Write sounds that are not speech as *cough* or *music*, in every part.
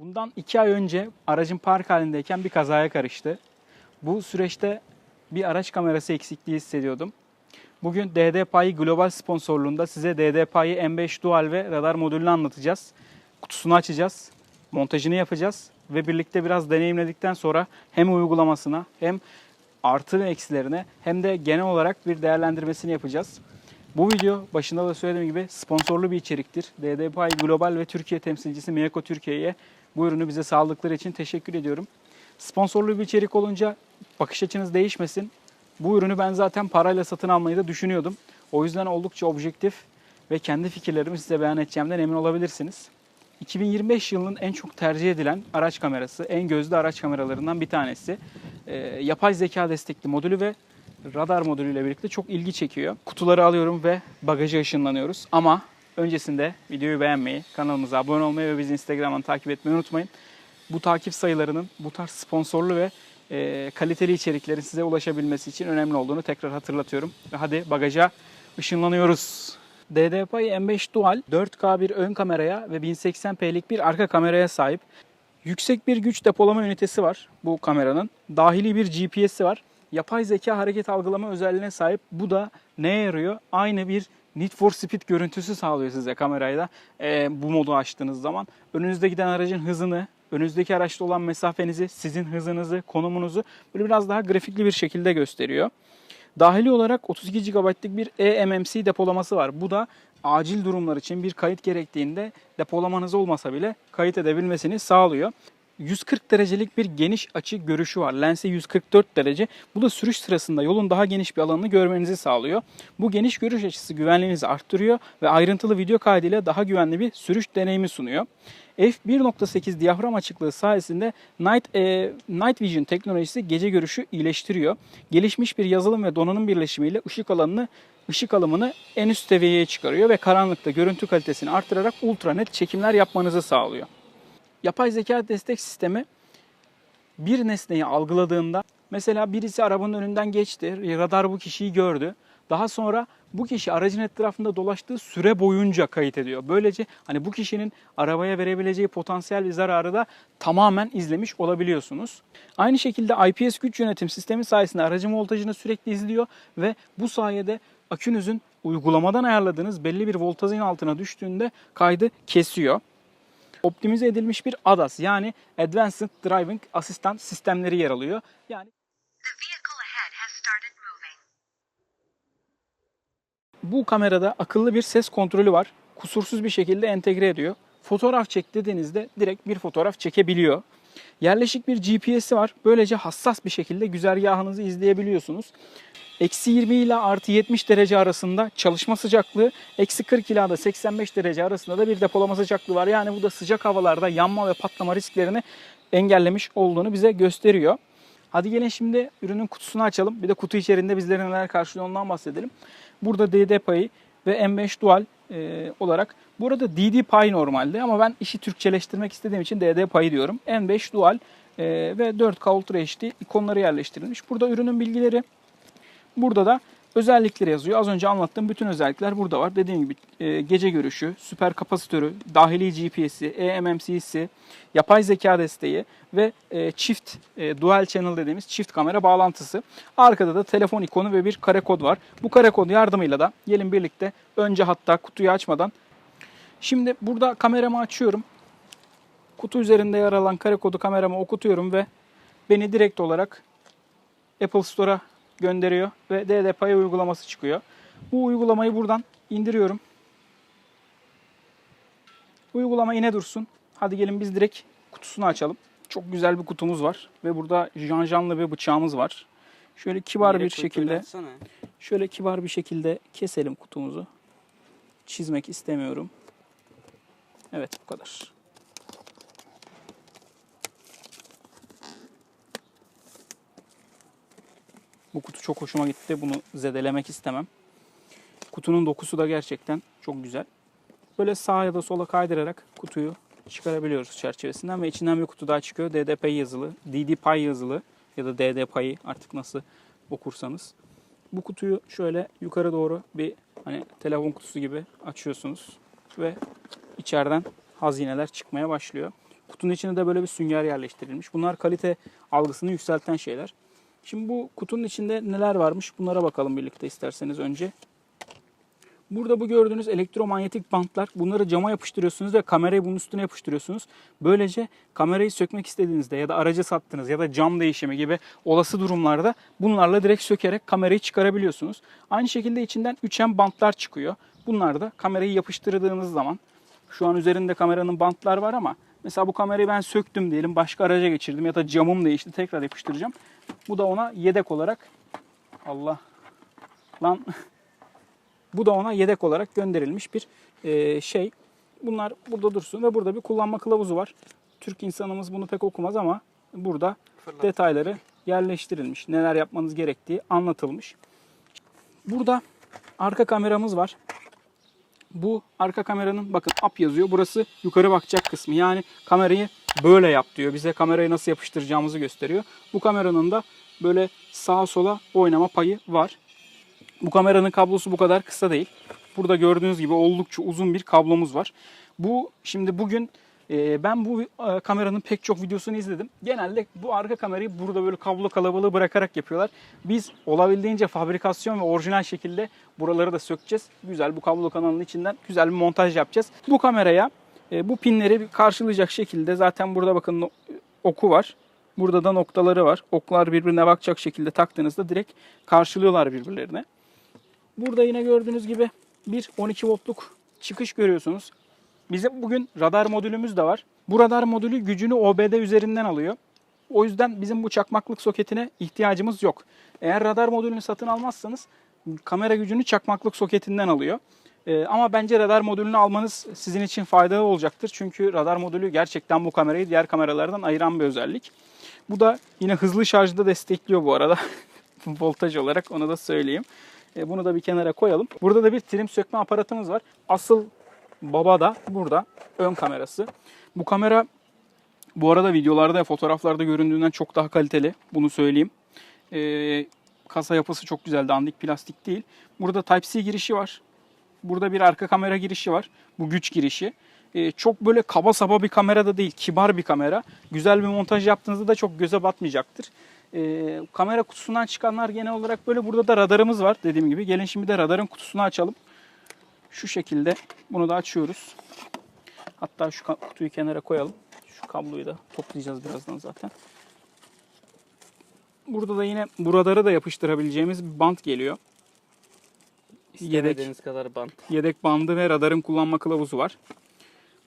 Bundan iki ay önce aracın park halindeyken bir kazaya karıştı. Bu süreçte bir araç kamerası eksikliği hissediyordum. Bugün DD Payı global sponsorluğunda size DD Payı M5 Dual ve radar modülünü anlatacağız. Kutusunu açacağız, montajını yapacağız ve birlikte biraz deneyimledikten sonra hem uygulamasına hem artı ve eksilerine hem de genel olarak bir değerlendirmesini yapacağız. Bu video başında da söylediğim gibi sponsorlu bir içeriktir. DD Pay Global ve Türkiye temsilcisi Miyako Türkiye'ye bu ürünü bize sağladıkları için teşekkür ediyorum. Sponsorlu bir içerik olunca bakış açınız değişmesin. Bu ürünü ben zaten parayla satın almayı da düşünüyordum. O yüzden oldukça objektif ve kendi fikirlerimi size beyan edeceğimden emin olabilirsiniz. 2025 yılının en çok tercih edilen araç kamerası, en gözde araç kameralarından bir tanesi. Ee, yapay zeka destekli modülü ve radar modülüyle birlikte çok ilgi çekiyor. Kutuları alıyorum ve bagaja ışınlanıyoruz. Ama öncesinde videoyu beğenmeyi, kanalımıza abone olmayı ve bizi Instagram'dan takip etmeyi unutmayın. Bu takip sayılarının bu tarz sponsorlu ve e, kaliteli içeriklerin size ulaşabilmesi için önemli olduğunu tekrar hatırlatıyorum. Hadi bagaja ışınlanıyoruz. DDPi M5 Dual 4K bir ön kameraya ve 1080p'lik bir arka kameraya sahip. Yüksek bir güç depolama ünitesi var bu kameranın. Dahili bir GPS'i var. Yapay zeka hareket algılama özelliğine sahip. Bu da neye yarıyor? Aynı bir Need for Speed görüntüsü sağlıyor size kamerayla e, bu modu açtığınız zaman. Önünüzde giden aracın hızını, önünüzdeki araçta olan mesafenizi, sizin hızınızı, konumunuzu böyle biraz daha grafikli bir şekilde gösteriyor. Dahili olarak 32 GB'lık bir eMMC depolaması var. Bu da acil durumlar için bir kayıt gerektiğinde depolamanız olmasa bile kayıt edebilmesini sağlıyor. 140 derecelik bir geniş açı görüşü var. Lensi 144 derece. Bu da sürüş sırasında yolun daha geniş bir alanını görmenizi sağlıyor. Bu geniş görüş açısı güvenliğinizi arttırıyor ve ayrıntılı video kaydıyla daha güvenli bir sürüş deneyimi sunuyor. F1.8 diyafram açıklığı sayesinde Night, e, Night Vision teknolojisi gece görüşü iyileştiriyor. Gelişmiş bir yazılım ve donanım birleşimiyle ışık alanını ışık alımını en üst seviyeye çıkarıyor ve karanlıkta görüntü kalitesini artırarak ultra net çekimler yapmanızı sağlıyor. Yapay zeka destek sistemi bir nesneyi algıladığında mesela birisi arabanın önünden geçti, radar bu kişiyi gördü. Daha sonra bu kişi aracın etrafında dolaştığı süre boyunca kayıt ediyor. Böylece hani bu kişinin arabaya verebileceği potansiyel zararı da tamamen izlemiş olabiliyorsunuz. Aynı şekilde IPS güç yönetim sistemi sayesinde aracın voltajını sürekli izliyor ve bu sayede akünüzün uygulamadan ayarladığınız belli bir voltajın altına düştüğünde kaydı kesiyor optimize edilmiş bir ADAS yani Advanced Driving Assistant sistemleri yer alıyor. Yani bu kamerada akıllı bir ses kontrolü var. Kusursuz bir şekilde entegre ediyor. Fotoğraf çek dediğinizde direkt bir fotoğraf çekebiliyor. Yerleşik bir GPS'i var. Böylece hassas bir şekilde güzergahınızı izleyebiliyorsunuz. Eksi 20 ile artı 70 derece arasında çalışma sıcaklığı, eksi 40 ila da 85 derece arasında da bir depolama sıcaklığı var. Yani bu da sıcak havalarda yanma ve patlama risklerini engellemiş olduğunu bize gösteriyor. Hadi gelin şimdi ürünün kutusunu açalım. Bir de kutu içerisinde bizlere neler karşılıyor ondan bahsedelim. Burada DD payı ve M5 Dual e, olarak. Burada DD pay normalde ama ben işi Türkçeleştirmek istediğim için DD payı diyorum. M5 Dual e, ve 4K Ultra HD ikonları yerleştirilmiş. Burada ürünün bilgileri, Burada da özellikleri yazıyor. Az önce anlattığım bütün özellikler burada var. Dediğim gibi e, gece görüşü, süper kapasitörü, dahili GPS'i, eMMC'si, yapay zeka desteği ve e, çift e, dual channel dediğimiz çift kamera bağlantısı. Arkada da telefon ikonu ve bir kare kod var. Bu kare kod yardımıyla da gelin birlikte önce hatta kutuyu açmadan Şimdi burada kameramı açıyorum. Kutu üzerinde yer alan kare kodu kamerama okutuyorum ve beni direkt olarak Apple Store'a gönderiyor ve DD Pay uygulaması çıkıyor. Bu uygulamayı buradan indiriyorum. Uygulama yine dursun. Hadi gelin biz direkt kutusunu açalım. Çok güzel bir kutumuz var ve burada janjanlı bir bıçağımız var. Şöyle kibar bir şekilde şöyle kibar bir şekilde keselim kutumuzu. Çizmek istemiyorum. Evet bu kadar. Bu kutu çok hoşuma gitti. Bunu zedelemek istemem. Kutunun dokusu da gerçekten çok güzel. Böyle sağa ya da sola kaydırarak kutuyu çıkarabiliyoruz çerçevesinden ve içinden bir kutu daha çıkıyor. DDP yazılı, DD Pay yazılı ya da DD Pay'ı artık nasıl okursanız. Bu kutuyu şöyle yukarı doğru bir hani telefon kutusu gibi açıyorsunuz ve içeriden hazineler çıkmaya başlıyor. Kutunun içine de böyle bir sünger yerleştirilmiş. Bunlar kalite algısını yükselten şeyler. Şimdi bu kutunun içinde neler varmış bunlara bakalım birlikte isterseniz önce. Burada bu gördüğünüz elektromanyetik bantlar bunları cama yapıştırıyorsunuz ve kamerayı bunun üstüne yapıştırıyorsunuz. Böylece kamerayı sökmek istediğinizde ya da aracı sattınız ya da cam değişimi gibi olası durumlarda bunlarla direkt sökerek kamerayı çıkarabiliyorsunuz. Aynı şekilde içinden 3M bantlar çıkıyor. Bunlar da kamerayı yapıştırdığınız zaman şu an üzerinde kameranın bantlar var ama mesela bu kamerayı ben söktüm diyelim başka araca geçirdim ya da camım değişti tekrar yapıştıracağım. Bu da ona yedek olarak Allah lan bu da ona yedek olarak gönderilmiş bir e, şey. Bunlar burada dursun ve burada bir kullanma kılavuzu var. Türk insanımız bunu pek okumaz ama burada detayları yerleştirilmiş. Neler yapmanız gerektiği anlatılmış. Burada arka kameramız var. Bu arka kameranın bakın up yazıyor. Burası yukarı bakacak kısmı. Yani kamerayı böyle yap diyor. Bize kamerayı nasıl yapıştıracağımızı gösteriyor. Bu kameranın da böyle sağa sola oynama payı var. Bu kameranın kablosu bu kadar kısa değil. Burada gördüğünüz gibi oldukça uzun bir kablomuz var. Bu şimdi bugün e, ben bu e, kameranın pek çok videosunu izledim. Genelde bu arka kamerayı burada böyle kablo kalabalığı bırakarak yapıyorlar. Biz olabildiğince fabrikasyon ve orijinal şekilde buraları da sökeceğiz. Güzel bu kablo kanalının içinden güzel bir montaj yapacağız. Bu kameraya e, bu pinleri karşılayacak şekilde zaten burada bakın oku var. Burada da noktaları var. Oklar birbirine bakacak şekilde taktığınızda direkt karşılıyorlar birbirlerine. Burada yine gördüğünüz gibi bir 12 voltluk çıkış görüyorsunuz. Bizim bugün radar modülümüz de var. Bu radar modülü gücünü OBD üzerinden alıyor. O yüzden bizim bu çakmaklık soketine ihtiyacımız yok. Eğer radar modülünü satın almazsanız kamera gücünü çakmaklık soketinden alıyor. Ee, ama bence radar modülünü almanız sizin için faydalı olacaktır. Çünkü radar modülü gerçekten bu kamerayı diğer kameralardan ayıran bir özellik. Bu da yine hızlı şarjda destekliyor bu arada. *laughs* Voltaj olarak onu da söyleyeyim. E, Bunu da bir kenara koyalım. Burada da bir trim sökme aparatımız var. Asıl baba da burada ön kamerası. Bu kamera bu arada videolarda ve fotoğraflarda göründüğünden çok daha kaliteli. Bunu söyleyeyim. E, kasa yapısı çok güzel. Dandik plastik değil. Burada Type-C girişi var. Burada bir arka kamera girişi var. Bu güç girişi. E, çok böyle kaba saba bir kamera da değil. Kibar bir kamera. Güzel bir montaj yaptığınızda da çok göze batmayacaktır. E, kamera kutusundan çıkanlar genel olarak böyle. Burada da radarımız var dediğim gibi. Gelin şimdi de radarın kutusunu açalım. Şu şekilde bunu da açıyoruz. Hatta şu kutuyu kenara koyalım. Şu kabloyu da toplayacağız birazdan zaten. Burada da yine bu radarı da yapıştırabileceğimiz bir bant geliyor. Yedek, İstemediğiniz kadar bant. yedek bandı ve radarın kullanma kılavuzu var.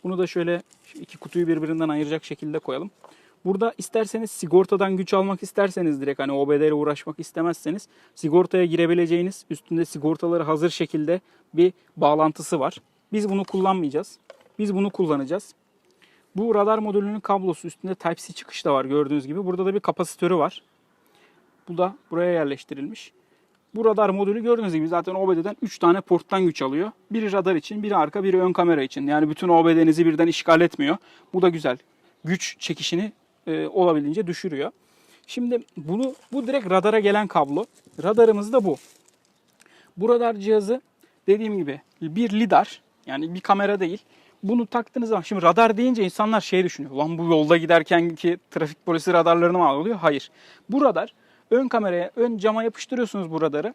Bunu da şöyle iki kutuyu birbirinden ayıracak şekilde koyalım. Burada isterseniz sigortadan güç almak isterseniz direkt hani OBD ile uğraşmak istemezseniz sigortaya girebileceğiniz üstünde sigortaları hazır şekilde bir bağlantısı var. Biz bunu kullanmayacağız. Biz bunu kullanacağız. Bu radar modülünün kablosu üstünde Type-C çıkış da var gördüğünüz gibi. Burada da bir kapasitörü var. Bu da buraya yerleştirilmiş. Bu radar modülü gördüğünüz gibi zaten OBD'den 3 tane porttan güç alıyor. Biri radar için, biri arka, biri ön kamera için. Yani bütün OBD'nizi birden işgal etmiyor. Bu da güzel. Güç çekişini e, olabildiğince düşürüyor. Şimdi bunu bu direkt radara gelen kablo. Radarımız da bu. Bu radar cihazı dediğim gibi bir lidar yani bir kamera değil. Bunu taktığınız zaman şimdi radar deyince insanlar şey düşünüyor. Lan bu yolda giderken ki trafik polisi radarlarını mı alıyor? Hayır. Bu radar ön kameraya, ön cama yapıştırıyorsunuz bu radarı.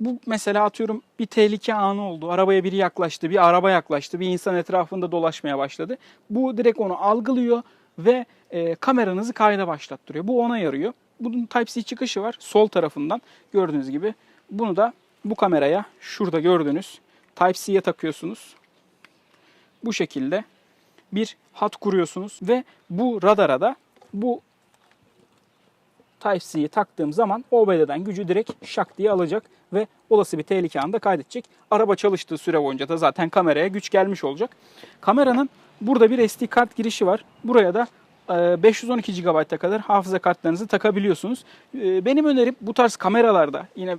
Bu mesela atıyorum bir tehlike anı oldu. Arabaya biri yaklaştı, bir araba yaklaştı, bir insan etrafında dolaşmaya başladı. Bu direkt onu algılıyor ve e, kameranızı kayda başlattırıyor. Bu ona yarıyor. Bunun Type-C çıkışı var sol tarafından gördüğünüz gibi. Bunu da bu kameraya şurada gördüğünüz Type-C'ye takıyorsunuz. Bu şekilde bir hat kuruyorsunuz ve bu radara da bu Type-C'yi taktığım zaman OBD'den gücü direkt şak diye alacak ve olası bir tehlike anında kaydedecek. Araba çalıştığı süre boyunca da zaten kameraya güç gelmiş olacak. Kameranın burada bir SD kart girişi var. Buraya da e, 512 GB'a kadar hafıza kartlarınızı takabiliyorsunuz. E, Benim önerim bu tarz kameralarda yine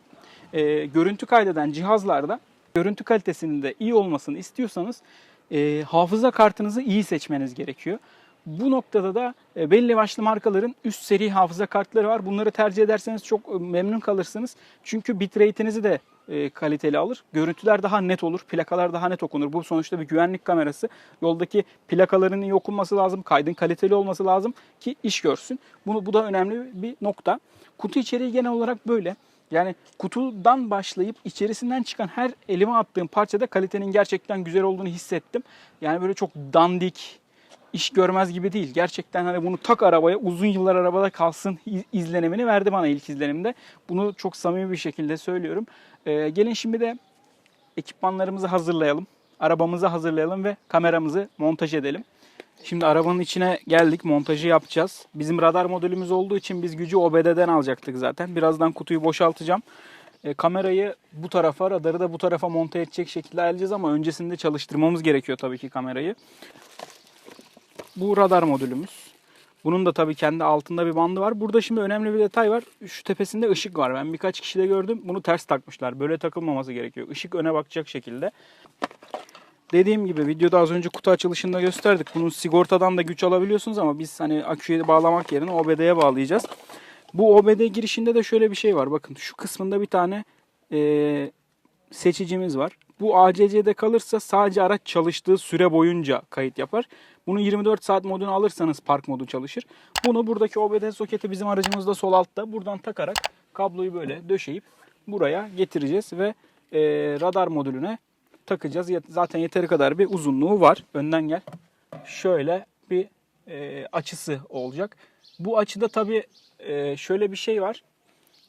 e, görüntü kaydeden cihazlarda görüntü kalitesinin de iyi olmasını istiyorsanız e, hafıza kartınızı iyi seçmeniz gerekiyor. Bu noktada da e, belli başlı markaların üst seri hafıza kartları var. Bunları tercih ederseniz çok e, memnun kalırsınız. Çünkü bitrate'inizi de e, kaliteli alır. Görüntüler daha net olur. Plakalar daha net okunur. Bu sonuçta bir güvenlik kamerası. Yoldaki plakaların iyi okunması lazım. Kaydın kaliteli olması lazım ki iş görsün. Bunu bu da önemli bir nokta. Kutu içeriği genel olarak böyle. Yani kutudan başlayıp içerisinden çıkan her elime attığım parçada kalitenin gerçekten güzel olduğunu hissettim. Yani böyle çok dandik, iş görmez gibi değil. Gerçekten hani bunu tak arabaya uzun yıllar arabada kalsın iz- izlenimini verdi bana ilk izlenimde. Bunu çok samimi bir şekilde söylüyorum. Ee, gelin şimdi de ekipmanlarımızı hazırlayalım. Arabamızı hazırlayalım ve kameramızı montaj edelim. Şimdi arabanın içine geldik. Montajı yapacağız. Bizim radar modülümüz olduğu için biz gücü OBD'den alacaktık zaten. Birazdan kutuyu boşaltacağım. E, kamerayı bu tarafa, radarı da bu tarafa monte edecek şekilde ayarlayacağız ama öncesinde çalıştırmamız gerekiyor tabii ki kamerayı. Bu radar modülümüz. Bunun da tabii kendi altında bir bandı var. Burada şimdi önemli bir detay var. Şu tepesinde ışık var. Ben birkaç kişide gördüm. Bunu ters takmışlar. Böyle takılmaması gerekiyor. Işık öne bakacak şekilde. Dediğim gibi videoda az önce kutu açılışında gösterdik. Bunun sigortadan da güç alabiliyorsunuz ama biz hani aküye bağlamak yerine OBD'ye bağlayacağız. Bu OBD girişinde de şöyle bir şey var. Bakın şu kısmında bir tane eee, seçicimiz var. Bu ACC'de kalırsa sadece araç çalıştığı süre boyunca kayıt yapar. Bunu 24 saat modunu alırsanız park modu çalışır. Bunu buradaki OBD soketi bizim aracımızda sol altta. Buradan takarak kabloyu böyle döşeyip buraya getireceğiz ve eee, radar modülüne takacağız. Zaten yeteri kadar bir uzunluğu var. Önden gel. Şöyle bir eee, açısı olacak. Bu açıda tabii eee, şöyle bir şey var.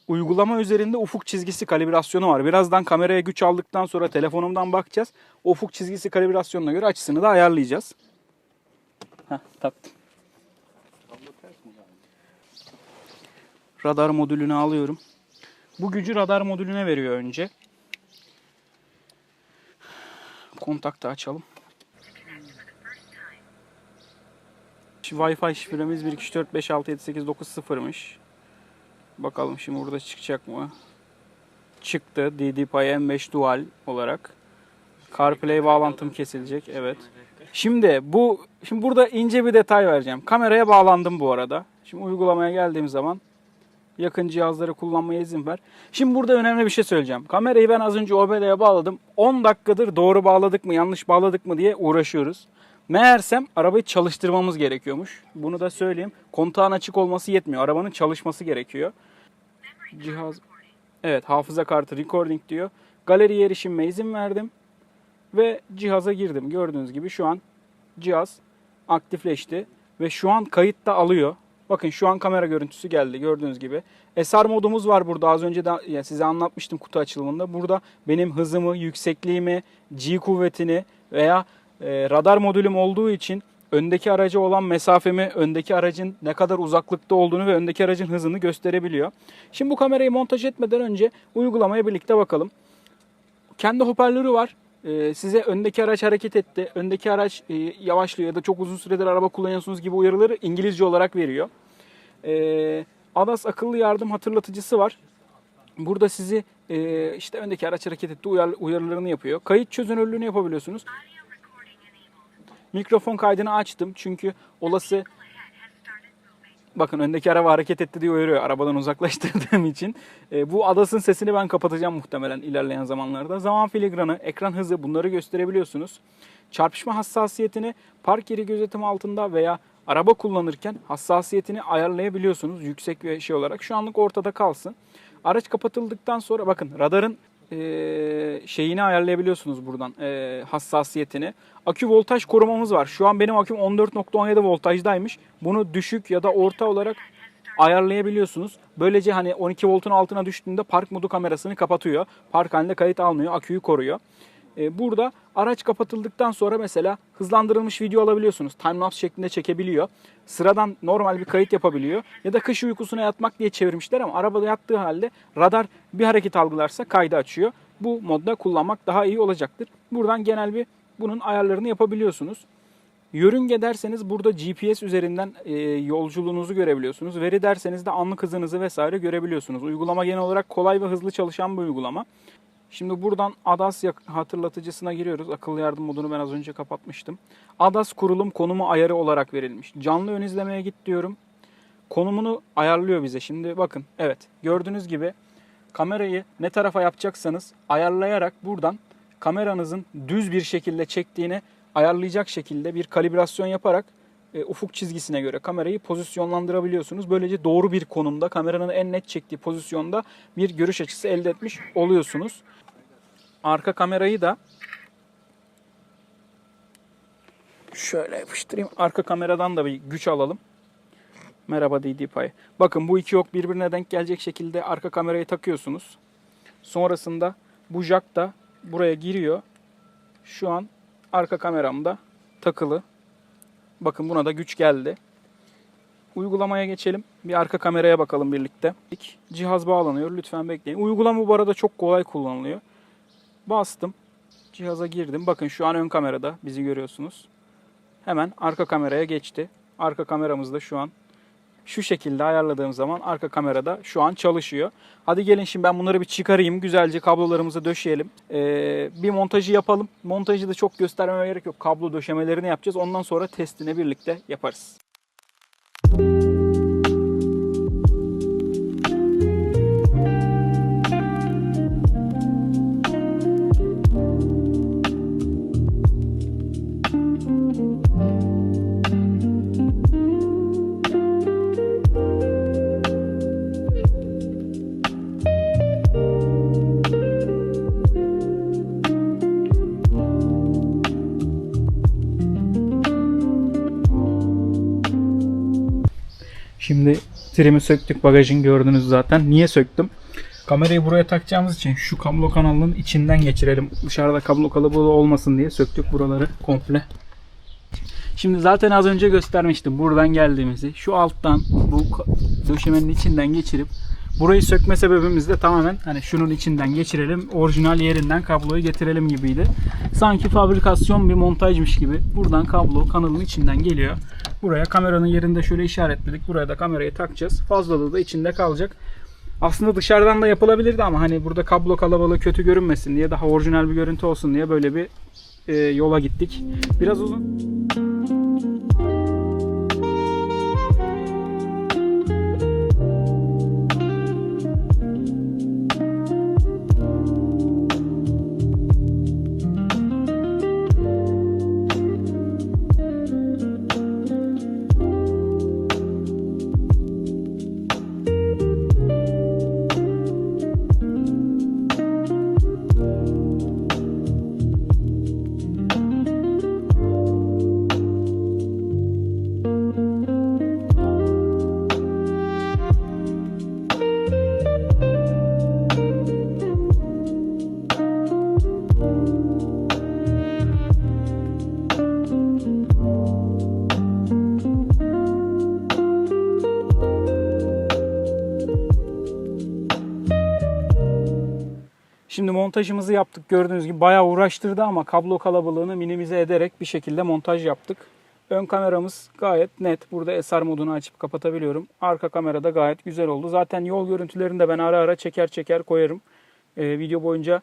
Uygulama üzerinde ufuk çizgisi kalibrasyonu var. Birazdan kameraya güç aldıktan sonra telefonumdan bakacağız. Ufuk çizgisi kalibrasyonuna göre açısını da ayarlayacağız. Heh, taktım. Radar modülünü alıyorum. Bu gücü radar modülüne veriyor önce. Kontakta açalım. Wi-Fi şifremiz 1 2 3 4 5 6 7 8 9 0'mış. Bakalım şimdi burada çıkacak mı? Çıktı. DDPi M5 Dual olarak. CarPlay bağlantım kesilecek. Evet. Şimdi bu şimdi burada ince bir detay vereceğim. Kameraya bağlandım bu arada. Şimdi uygulamaya geldiğim zaman yakın cihazları kullanmaya izin ver. Şimdi burada önemli bir şey söyleyeceğim. Kamerayı ben az önce OBD'ye bağladım. 10 dakikadır doğru bağladık mı yanlış bağladık mı diye uğraşıyoruz. Meğersem arabayı çalıştırmamız gerekiyormuş. Bunu da söyleyeyim. Kontağın açık olması yetmiyor. Arabanın çalışması gerekiyor. Cihaz Evet hafıza kartı recording diyor. Galeriye erişime izin verdim. Ve cihaza girdim. Gördüğünüz gibi şu an cihaz aktifleşti. Ve şu an kayıt da alıyor. Bakın şu an kamera görüntüsü geldi gördüğünüz gibi. SR modumuz var burada. Az önce de ya size anlatmıştım kutu açılımında. Burada benim hızımı, yüksekliğimi, G kuvvetini veya e, radar modülüm olduğu için öndeki araca olan mesafemi, öndeki aracın ne kadar uzaklıkta olduğunu ve öndeki aracın hızını gösterebiliyor. Şimdi bu kamerayı montaj etmeden önce uygulamaya birlikte bakalım. Kendi hoparlörü var. Ee, size öndeki araç hareket etti, öndeki araç e, yavaşlıyor ya da çok uzun süredir araba kullanıyorsunuz gibi uyarıları İngilizce olarak veriyor. Ee, ADAS akıllı yardım hatırlatıcısı var. Burada sizi e, işte öndeki araç hareket etti uyar, uyarılarını yapıyor. Kayıt çözünürlüğünü yapabiliyorsunuz. Mikrofon kaydını açtım çünkü olası bakın öndeki araba hareket etti diye uyarıyor arabadan uzaklaştırdığım *laughs* için. E, bu adasın sesini ben kapatacağım muhtemelen ilerleyen zamanlarda. Zaman filigranı, ekran hızı bunları gösterebiliyorsunuz. Çarpışma hassasiyetini park yeri gözetim altında veya araba kullanırken hassasiyetini ayarlayabiliyorsunuz yüksek bir şey olarak. Şu anlık ortada kalsın. Araç kapatıldıktan sonra bakın radarın e, şeyini ayarlayabiliyorsunuz buradan e, hassasiyetini. Akü voltaj korumamız var. Şu an benim aküm 14.17 voltajdaymış. Bunu düşük ya da orta olarak ayarlayabiliyorsunuz. Böylece hani 12 voltun altına düştüğünde park modu kamerasını kapatıyor. Park halinde kayıt almıyor, aküyü koruyor. Ee, burada araç kapatıldıktan sonra mesela hızlandırılmış video alabiliyorsunuz. Timelapse şeklinde çekebiliyor. Sıradan normal bir kayıt yapabiliyor. Ya da kış uykusuna yatmak diye çevirmişler ama arabada yattığı halde radar bir hareket algılarsa kaydı açıyor. Bu modda kullanmak daha iyi olacaktır. Buradan genel bir bunun ayarlarını yapabiliyorsunuz. Yörünge derseniz burada GPS üzerinden e, yolculuğunuzu görebiliyorsunuz. Veri derseniz de anlık hızınızı vesaire görebiliyorsunuz. Uygulama genel olarak kolay ve hızlı çalışan bir uygulama. Şimdi buradan ADAS hatırlatıcısına giriyoruz. Akıllı yardım modunu ben az önce kapatmıştım. ADAS kurulum konumu ayarı olarak verilmiş. Canlı ön izlemeye git diyorum. Konumunu ayarlıyor bize. Şimdi bakın evet gördüğünüz gibi kamerayı ne tarafa yapacaksanız ayarlayarak buradan kameranızın düz bir şekilde çektiğini ayarlayacak şekilde bir kalibrasyon yaparak e, ufuk çizgisine göre kamerayı pozisyonlandırabiliyorsunuz. Böylece doğru bir konumda kameranın en net çektiği pozisyonda bir görüş açısı elde etmiş oluyorsunuz. Arka kamerayı da şöyle yapıştırayım. Arka kameradan da bir güç alalım. Merhaba DDPi. Bakın bu iki ok birbirine denk gelecek şekilde arka kamerayı takıyorsunuz. Sonrasında bu jack da buraya giriyor. Şu an arka kameramda takılı. Bakın buna da güç geldi. Uygulamaya geçelim. Bir arka kameraya bakalım birlikte. Cihaz bağlanıyor. Lütfen bekleyin. Uygulama bu arada çok kolay kullanılıyor. Bastım. Cihaza girdim. Bakın şu an ön kamerada bizi görüyorsunuz. Hemen arka kameraya geçti. Arka kameramız da şu an şu şekilde ayarladığım zaman arka kamerada şu an çalışıyor. Hadi gelin şimdi ben bunları bir çıkarayım. Güzelce kablolarımızı döşeyelim. Ee, bir montajı yapalım. Montajı da çok göstermeme gerek yok. Kablo döşemelerini yapacağız. Ondan sonra testini birlikte yaparız. Şimdi trimi söktük bagajın gördünüz zaten. Niye söktüm? Kamerayı buraya takacağımız için şu kablo kanalının içinden geçirelim. Dışarıda kablo kalabalığı olmasın diye söktük buraları komple. Şimdi zaten az önce göstermiştim buradan geldiğimizi. Şu alttan bu döşemenin içinden geçirip burayı sökme sebebimiz de tamamen hani şunun içinden geçirelim. Orijinal yerinden kabloyu getirelim gibiydi. Sanki fabrikasyon bir montajmış gibi buradan kablo kanalın içinden geliyor. Buraya kameranın yerinde şöyle işaretledik. Buraya da kamerayı takacağız. Fazlalığı da içinde kalacak. Aslında dışarıdan da yapılabilirdi ama hani burada kablo kalabalığı kötü görünmesin diye daha orijinal bir görüntü olsun diye böyle bir e, yola gittik. Biraz uzun. Montajımızı yaptık. Gördüğünüz gibi bayağı uğraştırdı ama kablo kalabalığını minimize ederek bir şekilde montaj yaptık. Ön kameramız gayet net. Burada SR modunu açıp kapatabiliyorum. Arka kamerada gayet güzel oldu. Zaten yol görüntülerini de ben ara ara çeker çeker koyarım. Ee, video boyunca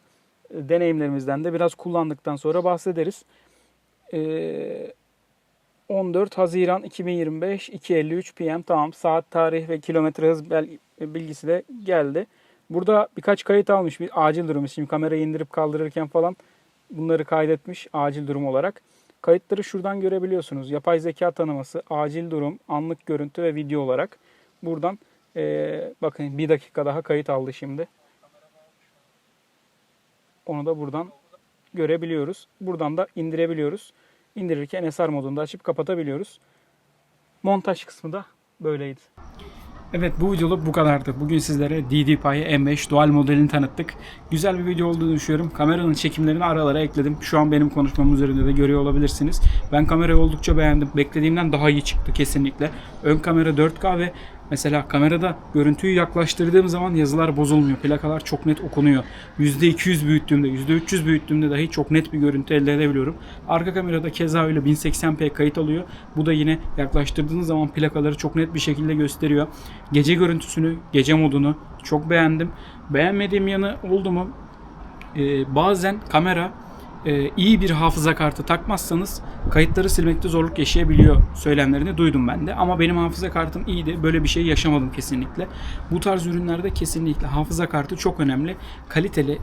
e, deneyimlerimizden de biraz kullandıktan sonra bahsederiz. Ee, 14 Haziran 2025 2.53 PM tamam saat tarih ve kilometre hız bilgisi de geldi. Burada birkaç kayıt almış bir acil durum. Şimdi kamerayı indirip kaldırırken falan bunları kaydetmiş acil durum olarak. Kayıtları şuradan görebiliyorsunuz. Yapay zeka tanıması, acil durum, anlık görüntü ve video olarak. Buradan eee, bakın bir dakika daha kayıt aldı şimdi. Onu da buradan görebiliyoruz. Buradan da indirebiliyoruz. İndirirken SR modunda açıp kapatabiliyoruz. Montaj kısmı da böyleydi. Evet bu videoluk bu kadardı. Bugün sizlere DDPi M5 dual modelini tanıttık. Güzel bir video olduğunu düşünüyorum. Kameranın çekimlerini aralara ekledim. Şu an benim konuşmam üzerinde de görüyor olabilirsiniz. Ben kamerayı oldukça beğendim. Beklediğimden daha iyi çıktı kesinlikle. Ön kamera 4K ve mesela kamerada görüntüyü yaklaştırdığım zaman yazılar bozulmuyor. Plakalar çok net okunuyor. %200 büyüttüğümde, %300 büyüttüğümde dahi çok net bir görüntü elde edebiliyorum. Arka kamerada keza öyle 1080p kayıt alıyor. Bu da yine yaklaştırdığınız zaman plakaları çok net bir şekilde gösteriyor. Gece görüntüsünü, gece modunu çok beğendim. Beğenmediğim yanı oldu mu? Ee, bazen kamera e, iyi bir hafıza kartı takmazsanız kayıtları silmekte zorluk yaşayabiliyor söylemlerini duydum ben de. Ama benim hafıza kartım iyiydi. Böyle bir şey yaşamadım kesinlikle. Bu tarz ürünlerde kesinlikle hafıza kartı çok önemli. Kaliteli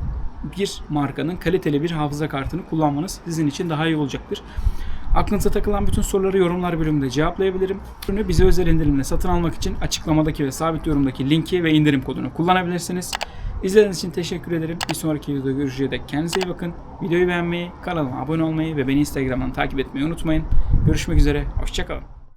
bir markanın kaliteli bir hafıza kartını kullanmanız sizin için daha iyi olacaktır. Aklınıza takılan bütün soruları yorumlar bölümünde cevaplayabilirim. Ürünü bize özel indirimle satın almak için açıklamadaki ve sabit yorumdaki linki ve indirim kodunu kullanabilirsiniz. İzlediğiniz için teşekkür ederim. Bir sonraki videoda görüşeceğe dek kendinize iyi bakın. Videoyu beğenmeyi, kanalıma abone olmayı ve beni Instagram'dan takip etmeyi unutmayın. Görüşmek üzere, hoşçakalın.